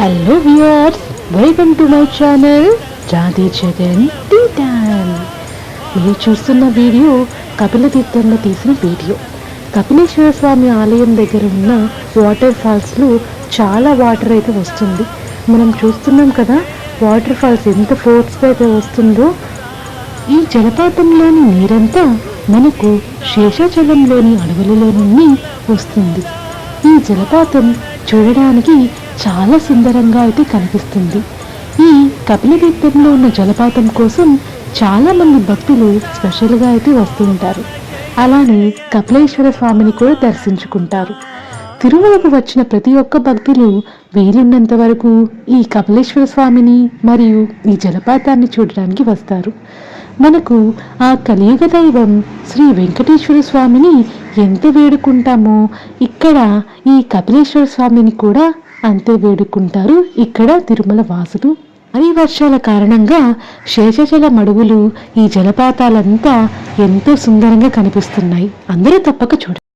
Hello viewers welcome to my channel జాతి Jagan tea time మీరు చూస్తున్న వీడియో కపిల తీర్థంలో తీసిన వీడియో. కపిలేశ్వర స్వామి ఆలయం దగ్గర ఉన్న వాటర్ ఫాల్స్లో చాలా వాటర్ అయితే వస్తుంది. మనం చూస్తున్నాం కదా వాటర్ ఫాల్స్ ఎంత ఫోర్స్గా అయితే వస్తుందో. ఈ జలపాతంలోని నీరంతా మనకు శేషాచలంలోని అడవులలో నుండి వస్తుంది. ఈ జలపాతం చూడడానికి చాలా సుందరంగా అయితే కనిపిస్తుంది. ఈ కపిలతీర్థంలో ఉన్న జలపాతం కోసం చాలామంది భక్తులు స్పెషల్గా అయితే వస్తూ ఉంటారు అలానే కపిలేశ్వర స్వామిని కూడా దర్శించుకుంటారు. తిరుమలకు వచ్చిన ప్రతి ఒక్క భక్తులు వీలున్నంత వరకు ఈ కపిలేశ్వర స్వామిని మరియు ఈ జలపాతాన్ని చూడడానికి వస్తారు. మనకు ఆ కలియుగ దైవం శ్రీ వెంకటేశ్వర స్వామిని ఎంత వేడుకుంటామో ఇక్కడ ఈ కపిలేశ్వర స్వామిని కూడా అంతే వేడుకుంటారు. ఇక్కడ తిరుమల వాసులు. భారీ వర్షాల కారణంగా శేషజల మడుగులు ఈ జలపాతాలంతా ఎంతో సుందరంగా కనిపిస్తున్నాయి. అందరూ తప్పక చూడండి.